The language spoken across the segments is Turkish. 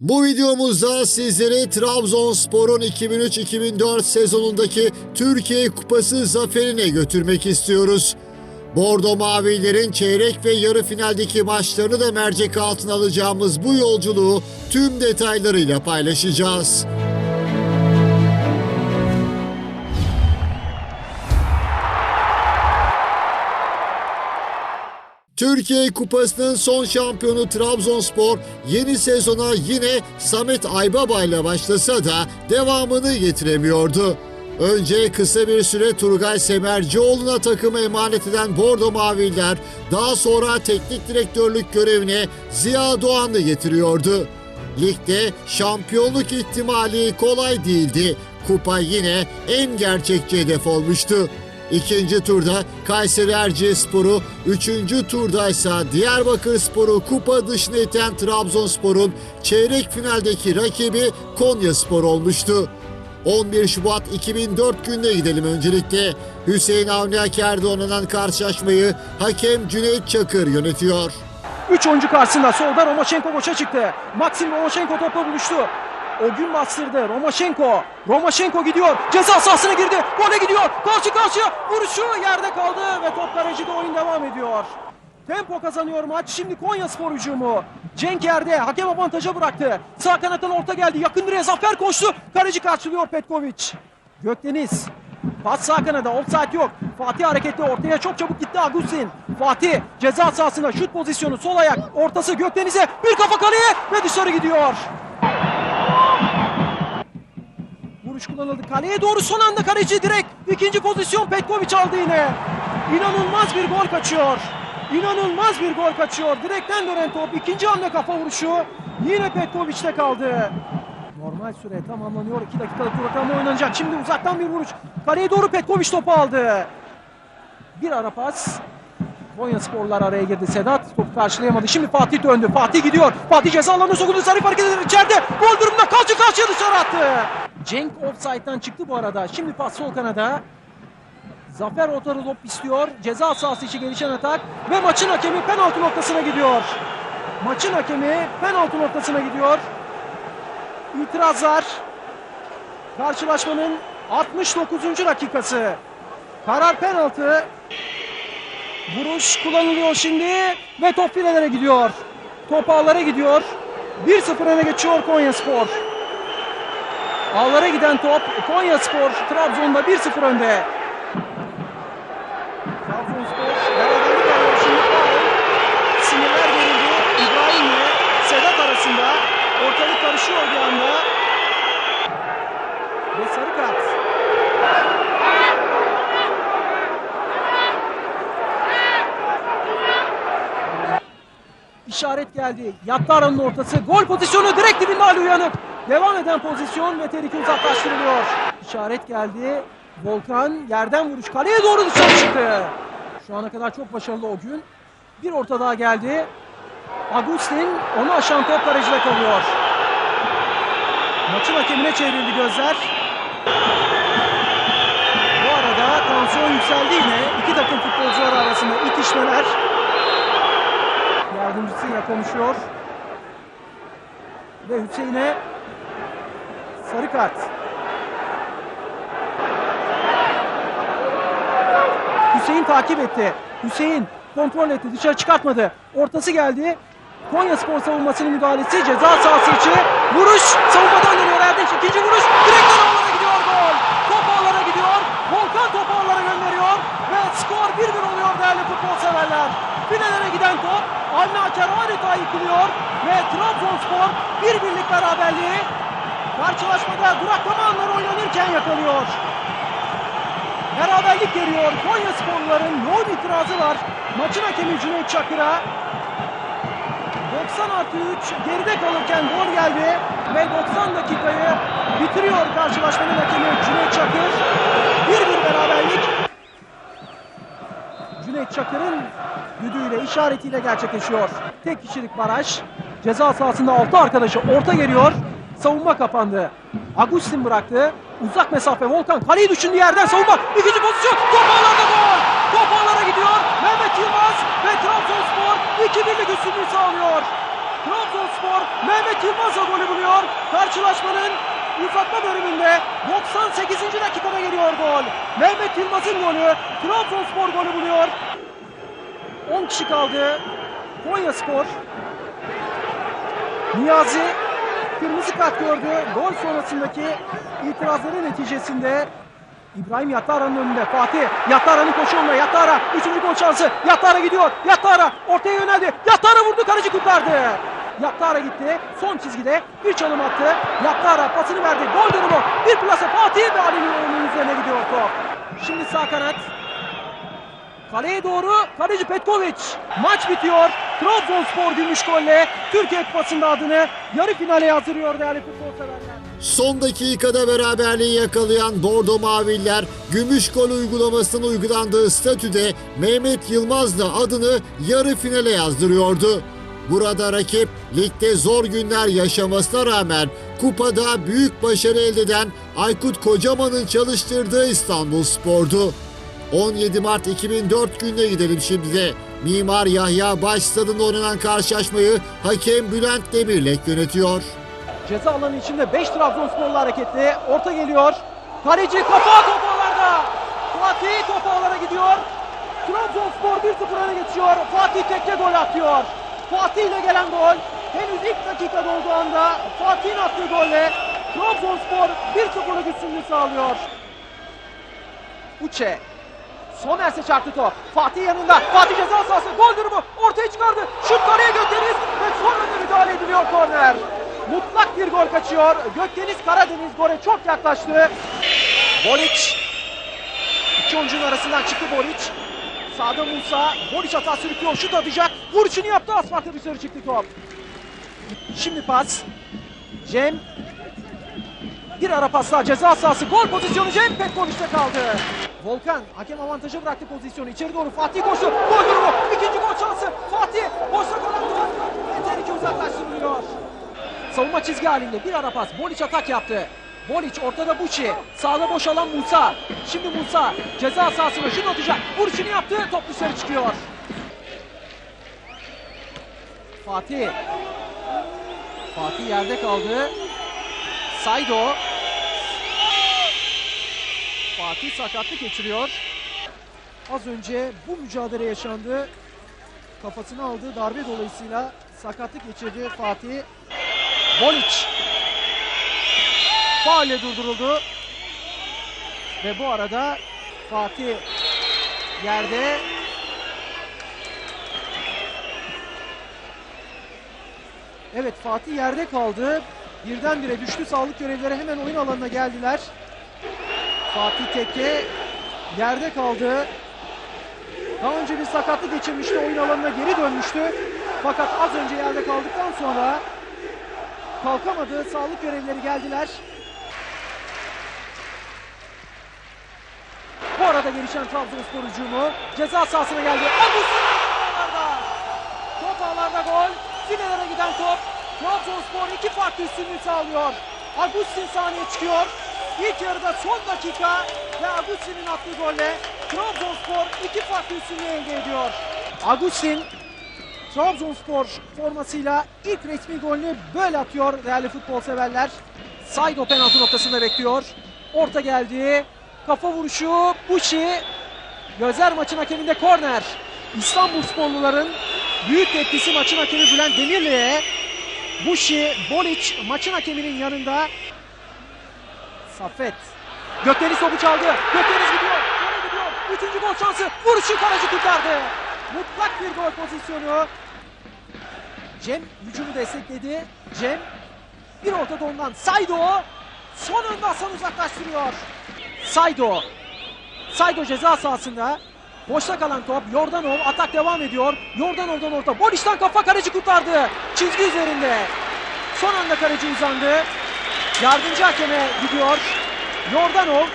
Bu videomuzda sizleri Trabzonspor'un 2003-2004 sezonundaki Türkiye Kupası zaferine götürmek istiyoruz. Bordo Mavilerin çeyrek ve yarı finaldeki maçlarını da mercek altına alacağımız bu yolculuğu tüm detaylarıyla paylaşacağız. Türkiye Kupası'nın son şampiyonu Trabzonspor yeni sezona yine Samet Aybaba ile başlasa da devamını getiremiyordu. Önce kısa bir süre Turgay Semercioğlu'na takımı emanet eden Bordo Maviller daha sonra teknik direktörlük görevine Ziya Doğan'ı getiriyordu. Ligde şampiyonluk ihtimali kolay değildi. Kupa yine en gerçekçi hedef olmuştu. İkinci turda Kayseri Erciyesspor'u, üçüncü turda ise Diyarbakır Spor'u kupa dışına iten Trabzonspor'un çeyrek finaldeki rakibi Konyaspor olmuştu. 11 Şubat 2004 gününe gidelim öncelikle. Hüseyin Avni Aker'de oynanan karşılaşmayı hakem Cüneyt Çakır yönetiyor. 3 oyuncu karşısında solda Romachenko boşa çıktı. Maxim Romachenko topla buluştu. O gün bastırdı. Romachenko. Romachenko gidiyor. Ceza sahasına girdi. Gole gidiyor. Karşı karşıya. Vuruşu yerde kaldı ve top kalecide oyun devam ediyor. Tempo kazanıyor maç. Şimdi Konya Spor hücumu. Cenk yerde. Hakem avantaja bıraktı. Sağ kanattan orta geldi. Yakın direğe Zafer koştu. Kaleci karşılıyor Petkovic. Gökdeniz. Pas sağ kanada. Offside yok. Fatih hareketli. Ortaya çok çabuk gitti Agustin. Fatih ceza sahasında şut pozisyonu. Sol ayak. Ortası Gökdeniz'e. Bir kafa kaleye ve dışarı gidiyor. Vuruş kullanıldı. Kaleye doğru son anda kaleci direkt. İkinci pozisyon Petkovic aldı yine. İnanılmaz bir gol kaçıyor. İnanılmaz bir gol kaçıyor. Direkten dönen top. ikinci hamle kafa vuruşu. Yine Petkovic'te kaldı. Normal süre tamamlanıyor. 2 dakikalık duraklama oynanacak. Şimdi uzaktan bir vuruş. Kaleye doğru Petkovic topu aldı. Bir ara pas. Konya sporlar araya girdi. Sedat topu karşılayamadı. Şimdi Fatih döndü. Fatih gidiyor. Fatih ceza alanına sokuldu. Zarif hareket eder içeride. Gol durumunda karşı karşıya dışarı attı. Cenk offside'dan çıktı bu arada. Şimdi pas sol kanada. Zafer Otarı top istiyor. Ceza sahası içi gelişen atak. Ve maçın hakemi penaltı noktasına gidiyor. Maçın hakemi penaltı noktasına gidiyor. İtirazlar. Karşılaşmanın 69. dakikası. Karar penaltı. Vuruş kullanılıyor şimdi ve top filelere gidiyor. Top ağlara gidiyor. 1-0 öne geçiyor Konya Spor. Ağlara giden top Konya Spor Trabzon'da 1-0 önde. Trabzonspor beraberlik arıyor şimdi. Sinirler gerildi. İbrahim ile Sedat arasında ortalık bir anda. Ve sarı kart. İşaret geldi. Yattı aranın ortası. Gol pozisyonu direkt dibinde Ali Uyanık. Devam eden pozisyon ve tehlike uzaklaştırılıyor. İşaret geldi. Volkan yerden vuruş. Kaleye doğru dışarı çıktı. Şu ana kadar çok başarılı o gün. Bir orta daha geldi. Agustin onu aşan top kalecide kalıyor. Maçın hakemine çevrildi gözler. Bu arada tansiyon yükseldi yine. İki takım futbolcuları arasında itişmeler. Yardımcısıyla konuşuyor. Ve Hüseyin'e sarı kart. Hüseyin takip etti. Hüseyin kontrol etti. Dışarı çıkartmadı. Ortası geldi. Konya Spor savunmasının müdahalesi ceza sahası içi. Vuruş savunmadan dönüyor Erdeş. İkinci vuruş direkten ağlara gidiyor gol. Top ağlara gidiyor. Volkan topu ağlara gönderiyor. Ve skor 1-1 oluyor değerli futbol severler. Finalere giden top Avni Aker adeta yıkılıyor. Ve Trabzonspor bir birlik beraberliği karşılaşmada duraklama anları oynanırken yakalıyor. Beraberlik geliyor. Konya sporluların yoğun itirazı var. Maçın hakemi Cüneyt Çakır'a 90 artı 3 geride kalırken gol geldi ve 90 dakikayı bitiriyor karşılaşmanın hakemi Cüneyt Çakır. 1-1 beraberlik. Cüneyt Çakır'ın düdüğüyle, işaretiyle gerçekleşiyor. Tek kişilik baraj. Ceza sahasında altı arkadaşı orta geliyor. Savunma kapandı. Agustin bıraktı. Uzak mesafe Volkan kaleyi düşündüğü yerden savunma. İkinci pozisyon. Top ağlarda gol. Top gidiyor. Mehmet Yılmaz ve Trabzonspor 2-1'lik üstünlüğü sağlıyor. Trabzonspor Mehmet Yılmaz'la golü buluyor. Karşılaşmanın uzatma bölümünde 98. dakikada geliyor gol. Mehmet Yılmaz'ın golü Trabzonspor golü buluyor. 10 kişi kaldı. Konya Spor. Niyazi kırmızı kart gördü. Gol sonrasındaki itirazları neticesinde İbrahim Yattara'nın önünde. Fatih Yattara'nın koşu yoluna. Yattara. Üçüncü gol şansı. Yattara gidiyor. Yattara ortaya yöneldi. Yattara vurdu. Kaleci kurtardı. Yattara gitti. Son çizgide bir çalım attı. Yattara pasını verdi. Gol durumu. Bir plase Fatih ve Ali'nin üzerine gidiyor top. Şimdi sağ kanat. Kaleye doğru kaleci Petkovic. Maç bitiyor. Trabzonspor gümüş golle Türkiye Kupası'nda adını yarı finale yazdırıyor değerli futbol severler. Son dakikada beraberliği yakalayan Bordo Maviller, gümüş gol uygulamasının uygulandığı statüde Mehmet Yılmaz'la adını yarı finale yazdırıyordu. Burada rakip ligde zor günler yaşamasına rağmen kupada büyük başarı elde eden Aykut Kocaman'ın çalıştırdığı İstanbul Spor'du. 17 Mart 2004 gününe gidelim şimdi de. Mimar Yahya Baş Stadı'nda oynanan karşılaşmayı hakem Bülent Demirlek yönetiyor. Ceza alanı içinde 5 Trabzonsporlu hareketli. Orta geliyor. Kaleci kafa topu ağlarda. Fatih topu ağlara gidiyor. Trabzonspor 1-0 öne geçiyor. Fatih tekte gol atıyor. Fatih ile gelen gol. Henüz ilk dakikada olduğu anda Fatih'in attığı golle Trabzonspor 1-0'lık üstünlüğü sağlıyor. Uçe. Somers'e çarptı top. Fatih yanında. Fatih ceza sahası. Gol durumu. Ortaya çıkardı. Şut kaleye Gökdeniz. Ve son anda müdahale ediliyor korner. Mutlak bir gol kaçıyor. Gökdeniz Karadeniz gole çok yaklaştı. Bolic. İki oyuncunun arasından çıktı Bolic. Sağda Musa. Bolic hata sürüklüyor. Şut atacak. Vuruşunu yaptı. Asfalta dışarı çıktı top. Şimdi pas. Cem. Bir ara pasla ceza sahası. Gol pozisyonu Cem Petkovic'te kaldı. Volkan hakem avantajı bıraktı pozisyonu. İçeri doğru Fatih koştu. Gol durumu. İkinci gol şansı. Fatih boşta kalan top. Yeter ki uzaklaştırılıyor. Savunma çizgi halinde bir ara pas. Bolic atak yaptı. Bolic ortada Buçi. Sağda boşalan Musa. Şimdi Musa ceza sahasına şut atacak. Vuruşunu yaptı. Top dışarı çıkıyor. Fatih. Fatih yerde kaldı. Saydo. Fatih sakatlık geçiriyor. Az önce bu mücadele yaşandı. Kafasına aldığı darbe dolayısıyla sakatlık geçirdi Fatih. Bolic. Faulle durduruldu. Ve bu arada Fatih yerde Evet Fatih yerde kaldı. Birdenbire düştü. Sağlık görevlileri hemen oyun alanına geldiler. Fatih Tekke yerde kaldı. Daha önce bir sakatlık geçirmişti. Oyun alanına geri dönmüştü. Fakat az önce yerde kaldıktan sonra kalkamadı. Sağlık görevlileri geldiler. Bu arada gelişen Trabzonspor hücumu ceza sahasına geldi. Agustin ağlarda. Top ağlarda gol. Filelere giden top. Trabzonspor iki farklı üstünlüğü sağlıyor. Agustin sahneye çıkıyor. İlk yarıda son dakika ve Agustin'in attığı golle Trabzonspor iki farklı üstünlüğü elde ediyor. Agustin Trabzonspor formasıyla ilk resmi golünü böyle atıyor değerli futbol severler. Saydo penaltı noktasında bekliyor. Orta geldi. Kafa vuruşu Buşi. Gözler maçın hakeminde korner. İstanbul sporluların büyük tepkisi maçın hakemi Bülent Demirli'ye. Buşi, Bolic maçın hakeminin yanında. Safet. Gökdeniz topu çaldı. Gökdeniz gidiyor. Gole gidiyor. Üçüncü gol şansı. Vuruşu kaleci kurtardı. Mutlak bir gol pozisyonu. Cem hücumu destekledi. Cem bir ortada ondan Saydo son anda Hasan uzaklaştırıyor. Saydo. Saydo ceza sahasında. Boşta kalan top. Yordanov atak devam ediyor. Yordanov'dan orta. Bolic'ten kafa kaleci kurtardı. Çizgi üzerinde. Son anda kaleci uzandı. Yardımcı hakeme gidiyor. Yordanov.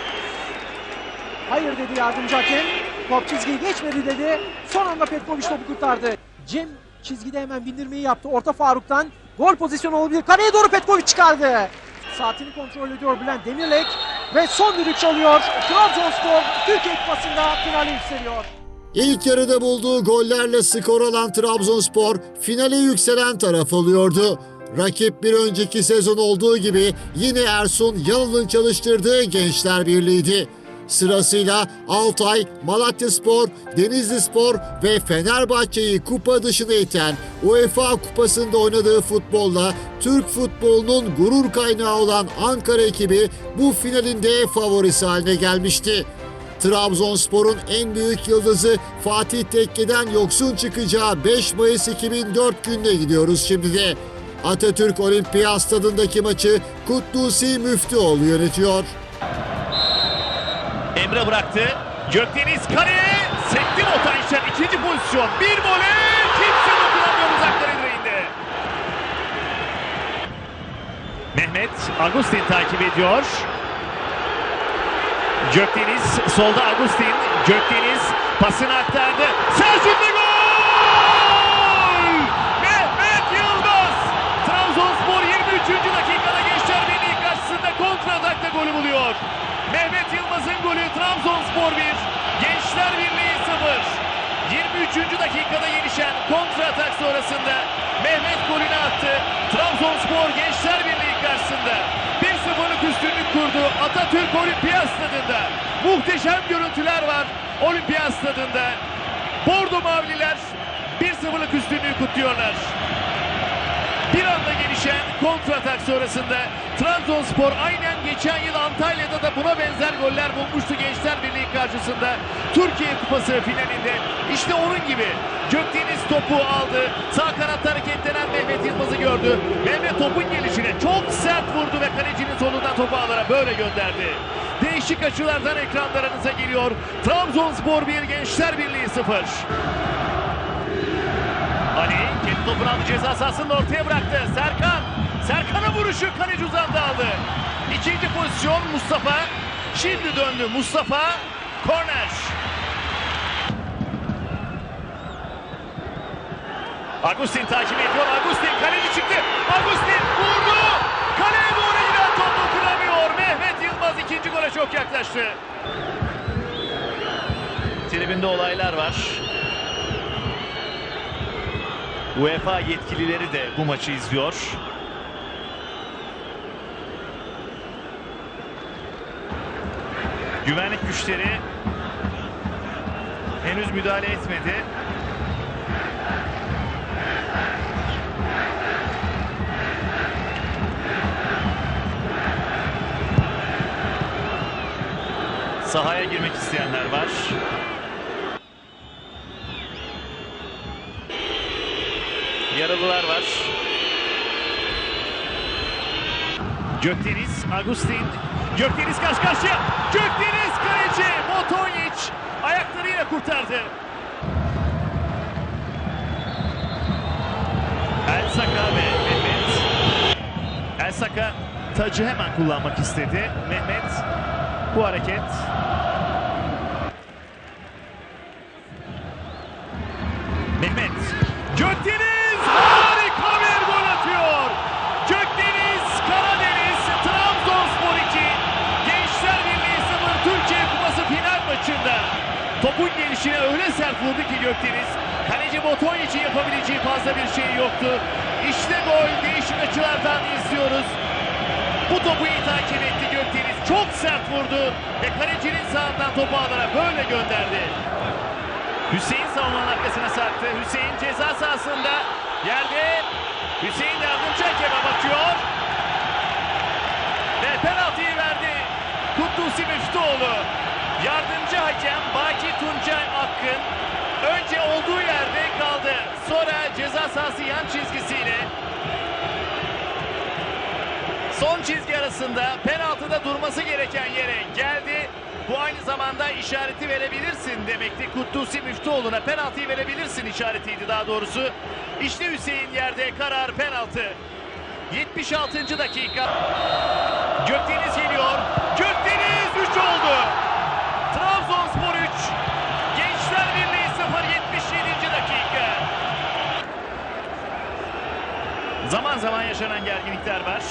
Hayır dedi yardımcı hakem. Top çizgiyi geçmedi dedi. Son anda Petkovic topu kurtardı. Cem çizgide hemen bindirmeyi yaptı. Orta Faruk'tan gol pozisyonu olabilir. Kaleye doğru Petkovic çıkardı. Saatini kontrol ediyor Bülent Demirlek. Ve son düdük çalıyor. Trabzonspor Türkiye Kupası'nda finale yükseliyor. İlk yarıda bulduğu gollerle skor alan Trabzonspor finale yükselen taraf oluyordu. Rakip bir önceki sezon olduğu gibi yine Ersun Yanal'ın çalıştırdığı Gençler Birliği'ydi. Sırasıyla Altay, Malatyaspor, Denizlispor ve Fenerbahçe'yi kupa dışına iten UEFA Kupası'nda oynadığı futbolla Türk futbolunun gurur kaynağı olan Ankara ekibi bu finalinde favorisi haline gelmişti. Trabzonspor'un en büyük yıldızı Fatih Tekke'den yoksun çıkacağı 5 Mayıs 2004 gününe gidiyoruz şimdi de. Atatürk Olimpiyat Stadındaki maçı Kutlusi Müftüoğlu yönetiyor. Emre bıraktı. Gökdeniz kaleye. Sekti Motaş'tan ikinci pozisyon. Bir vole. Kimse dokunamıyor uzakları direğinde. Mehmet Agustin takip ediyor. Gökdeniz solda Agustin. Gökdeniz pasını aktardı. Gol! Mehmet Yıldız! Trabzonspor 23. dakikada Gençler Birliği karşısında kontra atakta golü buluyor. Mehmet Yılmaz'ın golü Trabzonspor 1, Gençler Birliği 0. 23. dakikada gelişen kontra atak sonrasında Mehmet golünü attı. Trabzonspor Gençler Birliği karşısında 1-0'lık üstünlük kurdu Atatürk Olimpiyat Stadında. Muhteşem görüntüler var Olimpiyat Stadında. Bordo Mavililer 1-0'lık üstünlüğü kutluyorlar. Bir anda gelişen kontratak sonrasında Trabzonspor aynen geçen yıl Antalya'da da buna benzer goller bulmuştu Gençler Birliği karşısında. Türkiye Kupası finalinde işte onun gibi Gökdeniz topu aldı. Sağ kanatta hareketlenen Mehmet Yılmaz'ı gördü. Mehmet topun gelişine çok sert vurdu ve kalecinin solundan topu ağlara böyle gönderdi. Değişik açılardan ekranlarınıza geliyor. Trabzonspor 1, Gençler Birliği 0. Ali kendi topunu aldı ceza sahasında ortaya bıraktı. Serkan. Serkan'a vuruşu kaleci uzandı aldı. İkinci pozisyon Mustafa. Şimdi döndü Mustafa. Korner. Agustin takip ediyor. Agustin kaleci çıktı. Agustin vurdu. Kaleye doğru giden top dokunamıyor. Mehmet Yılmaz ikinci gole çok yaklaştı. Tribünde olaylar var. UEFA yetkilileri de bu maçı izliyor. Güvenlik güçleri henüz müdahale etmedi. Sahaya girmek isteyenler var. Yaralılar var. Gökdeniz, Agustin. Gökdeniz karşı karşıya. Gökdeniz kaleci Motonyiç ayaklarıyla kurtardı. El Saka ve Mehmet. El Saka tacı hemen kullanmak istedi. Mehmet bu hareket Mehmet. Gökdeniz harika bir gol atıyor. Gökdeniz Karadeniz Trabzonspor 2. Gençler Birliği 0 Türkiye Kupası final maçında. Gelişine öyle sert vurdu ki Gökdeniz. Kaleci Boton için yapabileceği fazla bir şey yoktu. İşte gol değişik açılardan izliyoruz. Bu topu iyi takip etti Gökdeniz. Çok sert vurdu ve kalecinin sağından topu alarak böyle gönderdi. Hüseyin savunmanın arkasına sarktı. Hüseyin ceza sahasında yerde. Hüseyin yardımcı hakeme bakıyor. Ve penaltıyı verdi. Kutlusi Müftüoğlu. Yardımcı hakem Tuncay Akkın. Önce olduğu yerde kaldı. Sonra ceza sahası yan çizgisiyle Son çizgi arasında penaltıda durması gereken yere geldi. Bu aynı zamanda işareti verebilirsin demekti. Kutlusi Müftüoğlu'na penaltıyı verebilirsin işaretiydi daha doğrusu. İşte Hüseyin yerde karar penaltı. 76. dakika. Gökdeniz geliyor. Gökdeniz 3 oldu. Trabzonspor 3. Gençler Birliği 0 77. dakika. Zaman zaman yaşanan gerginlikler var.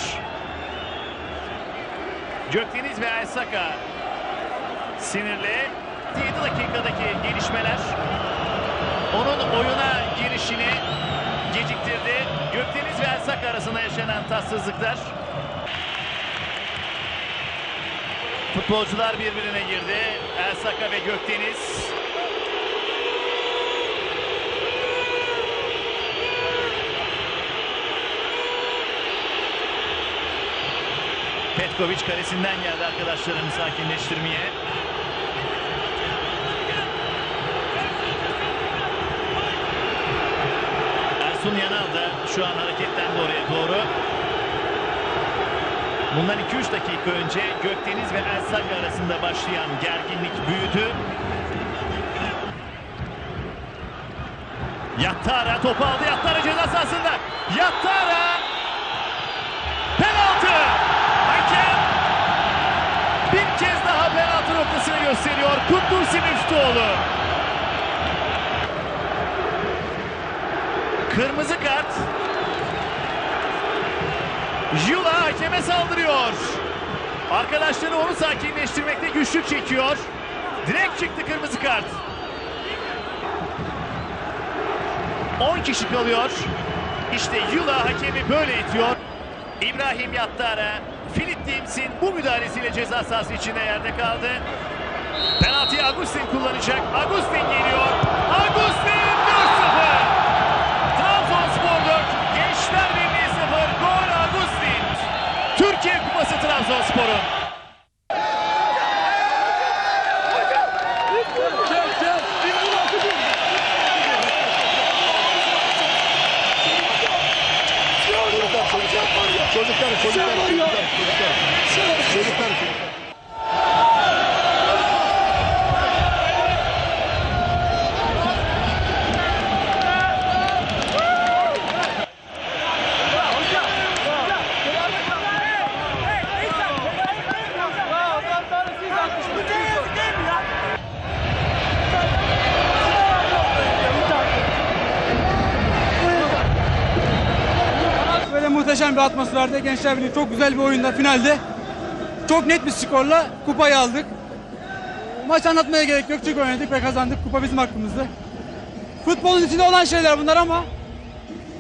Gökdeniz ve Elsaka sinirli. 7 dakikadaki gelişmeler onun oyuna girişini geciktirdi. Gökdeniz ve Ersak arasında yaşanan tatsızlıklar. Futbolcular birbirine girdi. Ersaka ve Gökdeniz. Petkovic kalesinden geldi arkadaşlarını sakinleştirmeye. Ersun Yanal da şu an hareketlendi oraya doğru. Bundan 2-3 dakika önce Gökdeniz ve Ersak arasında başlayan gerginlik büyüdü. Yattara topu aldı. Yattara ceza sahasında. Yattara penaltı. Hakem bir kez daha penaltı noktasını gösteriyor. Kutlusin Üftüoğlu. Kırmızı kart. Jula hakeme saldırıyor. Arkadaşları onu sakinleştirmekte güçlük çekiyor. Direkt çıktı kırmızı kart. 10 kişi kalıyor. İşte Yula hakemi böyle itiyor. İbrahim Yattara, Filip Dims'in bu müdahalesiyle ceza sahası içinde yerde kaldı. Agustin kullanacak. Agustin geliyor. Agustin 4-0. Trabzonspor 4, Gençler Birliği 0. Gol Agustin. Türkiye Kupası Trabzonspor'un. Muhteşem bir atmosferde Gençler Birliği çok güzel bir oyunda finalde çok net bir skorla kupayı aldık. Maç anlatmaya gerek yok çünkü oynadık ve kazandık. Kupa bizim hakkımızdı. Futbolun içinde olan şeyler bunlar ama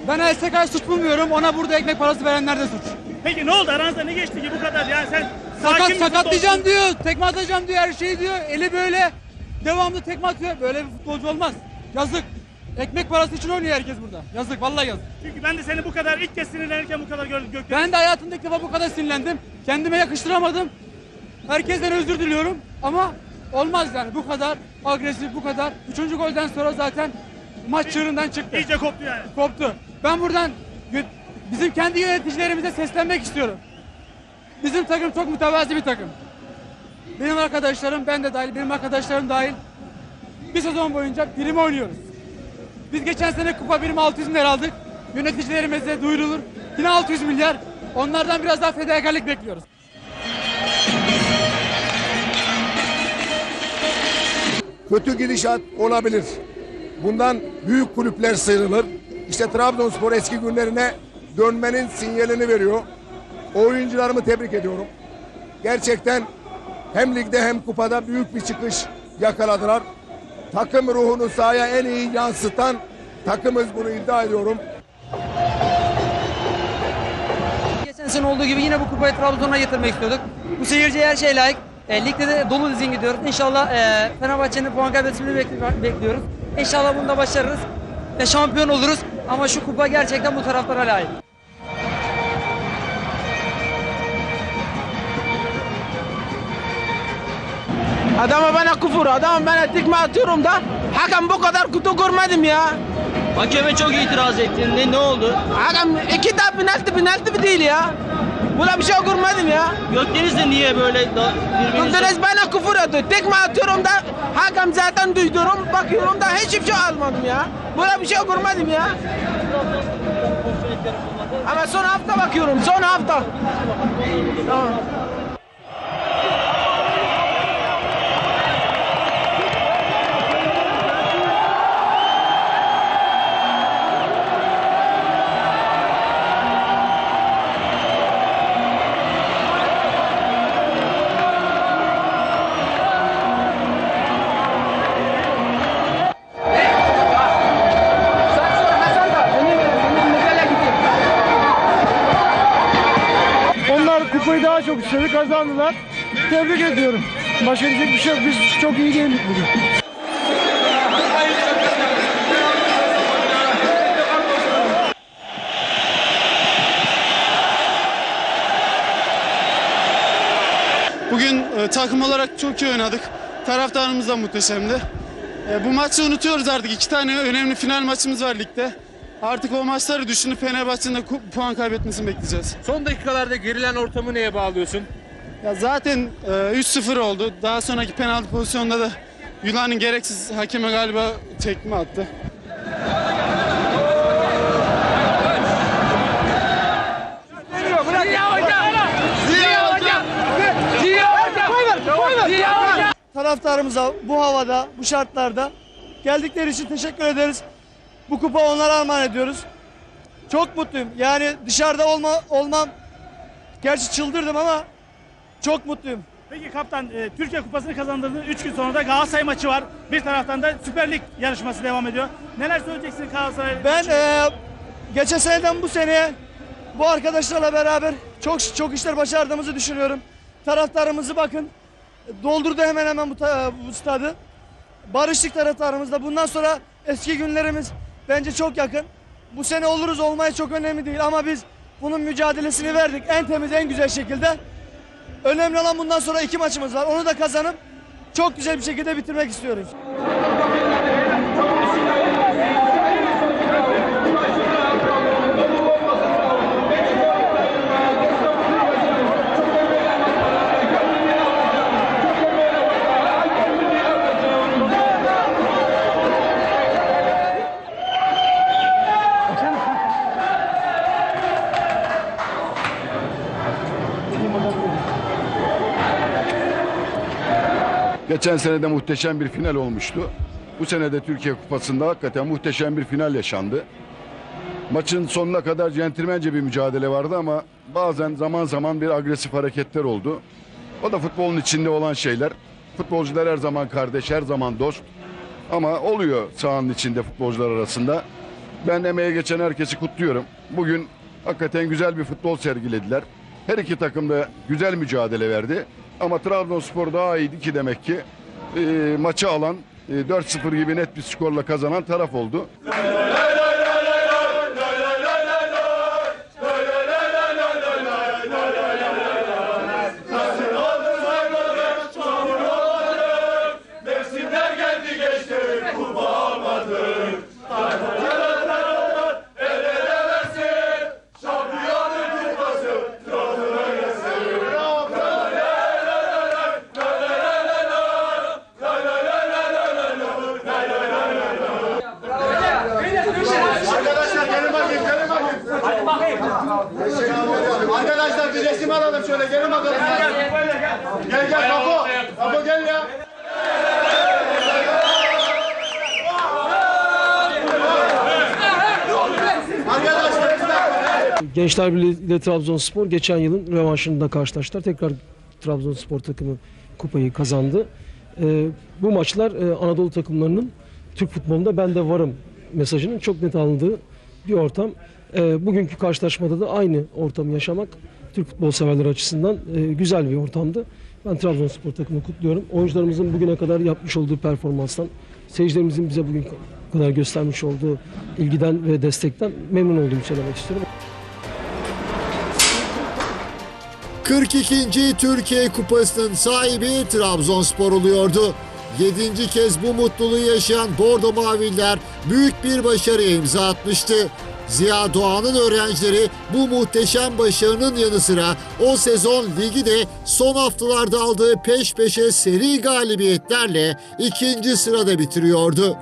ben LSK'yı suç bulmuyorum. Ona burada ekmek parası verenler de suç. Peki ne oldu aranızda ne geçti ki bu kadar yani sen Sakat, sakatlayacağım diyor, tekme atacağım diyor, her şeyi diyor. Eli böyle devamlı tekme atıyor. Böyle bir futbolcu olmaz. Yazık. Ekmek parası için oynuyor herkes burada. Yazık, vallahi yazık. Çünkü ben de seni bu kadar ilk kez sinirlenirken bu kadar gördüm Gökdeniz. Ben de hayatımda ilk defa bu kadar sinirlendim. Kendime yakıştıramadım. Herkesten özür diliyorum ama olmaz yani bu kadar agresif bu kadar. Üçüncü golden sonra zaten maç çığırından çıktı. İyice koptu yani. Koptu. Ben buradan bizim kendi yöneticilerimize seslenmek istiyorum. Bizim takım çok mütevazi bir takım. Benim arkadaşlarım, ben de dahil, benim arkadaşlarım dahil bir sezon boyunca prim oynuyoruz. Biz geçen sene kupa birimi 600 milyar aldık. Yöneticilerimize duyurulur. Yine 600 milyar. Onlardan biraz daha fedakarlık bekliyoruz. Kötü gidişat olabilir. Bundan büyük kulüpler sıyrılır. İşte Trabzonspor eski günlerine dönmenin sinyalini veriyor. Oyuncularımı tebrik ediyorum. Gerçekten hem ligde hem kupada büyük bir çıkış yakaladılar. Takım ruhunu sahaya en iyi yansıtan takımız bunu iddia ediyorum. Geçen sene olduğu gibi yine bu kupayı Trabzon'a getirmek istiyorduk. Bu seyirciye her şey layık. E, ligde de dolu dizgin gidiyoruz. İnşallah e, Fenerbahçe'nin puan kaybetmesini bekli- bekliyoruz. İnşallah bunu da başarırız. Ve şampiyon oluruz. Ama şu kupa gerçekten bu taraftara layık. Adama bana küfür, adam bana tekme atıyorum da hakem bu kadar kutu görmedim ya. Hakeme çok itiraz ettin. Ne, ne oldu? Hakem iki de penaltı penaltı mı değil ya. Buna bir şey görmedim ya. Gökdeniz de niye böyle da, Kundurez bana küfür atıyor. Tekme atıyorum da hakem zaten duydurum bakıyorum da hiçbir şey almadım ya. Buna bir şey görmedim ya. Ama son hafta bakıyorum son hafta. Tamam. Onlar kupayı daha çok istedi kazandılar. Tebrik ediyorum. Başka bir şey yok. Biz çok iyi değildik bugün. Bugün e, takım olarak çok iyi oynadık. Taraftarımız da muhteşemdi. E, bu maçı unutuyoruz artık. İki tane önemli final maçımız var ligde. Artık o maçları düşünüp Fenerbahçe'nin de puan kaybetmesini bekleyeceğiz. Son dakikalarda gerilen ortamı neye bağlıyorsun? Ya zaten e, 3-0 oldu. Daha sonraki penaltı pozisyonunda da Yunan'ın gereksiz hakeme galiba tekme attı. Taraftarımıza bu havada, bu şartlarda geldikleri için teşekkür ederiz. Bu kupa onlara armağan ediyoruz. Çok mutluyum. Yani dışarıda olma, olmam gerçi çıldırdım ama çok mutluyum. Peki kaptan e, Türkiye Kupası'nı kazandırdığı 3 gün sonra da Galatasaray maçı var. Bir taraftan da Süper Lig yarışması devam ediyor. Neler söyleyeceksin Galatasaray? Ben eee, geçen seneden bu seneye bu arkadaşlarla beraber çok çok işler başardığımızı düşünüyorum. Taraftarımızı bakın doldurdu hemen hemen bu, bu stadı. Barıştık taraftarımızla. Bundan sonra eski günlerimiz bence çok yakın. Bu sene oluruz olmaya çok önemli değil ama biz bunun mücadelesini verdik en temiz en güzel şekilde. Önemli olan bundan sonra iki maçımız var. Onu da kazanıp çok güzel bir şekilde bitirmek istiyoruz. Geçen sene de muhteşem bir final olmuştu. Bu sene de Türkiye Kupası'nda hakikaten muhteşem bir final yaşandı. Maçın sonuna kadar centilmence bir mücadele vardı ama bazen zaman zaman bir agresif hareketler oldu. O da futbolun içinde olan şeyler. Futbolcular her zaman kardeş, her zaman dost. Ama oluyor sahanın içinde futbolcular arasında. Ben emeğe geçen herkesi kutluyorum. Bugün hakikaten güzel bir futbol sergilediler. Her iki takım da güzel mücadele verdi. Ama Trabzonspor daha iyiydi ki demek ki e, maçı alan e, 4-0 gibi net bir skorla kazanan taraf oldu. Gençler Birliği ile Trabzonspor geçen yılın rövanşında karşılaştılar. Tekrar Trabzonspor takımı kupayı kazandı. Ee, bu maçlar e, Anadolu takımlarının Türk futbolunda ben de varım mesajının çok net alındığı bir ortam. Ee, bugünkü karşılaşmada da aynı ortamı yaşamak Türk futbol severleri açısından e, güzel bir ortamdı. Ben Trabzonspor takımını kutluyorum. Oyuncularımızın bugüne kadar yapmış olduğu performanstan, seyircilerimizin bize bugün kadar göstermiş olduğu ilgiden ve destekten memnun olduğumu söylemek istiyorum. 42. Türkiye Kupası'nın sahibi Trabzonspor oluyordu. 7. kez bu mutluluğu yaşayan Bordo Maviller büyük bir başarıya imza atmıştı. Ziya Doğan'ın öğrencileri bu muhteşem başarının yanı sıra o sezon ligi de son haftalarda aldığı peş peşe seri galibiyetlerle ikinci sırada bitiriyordu.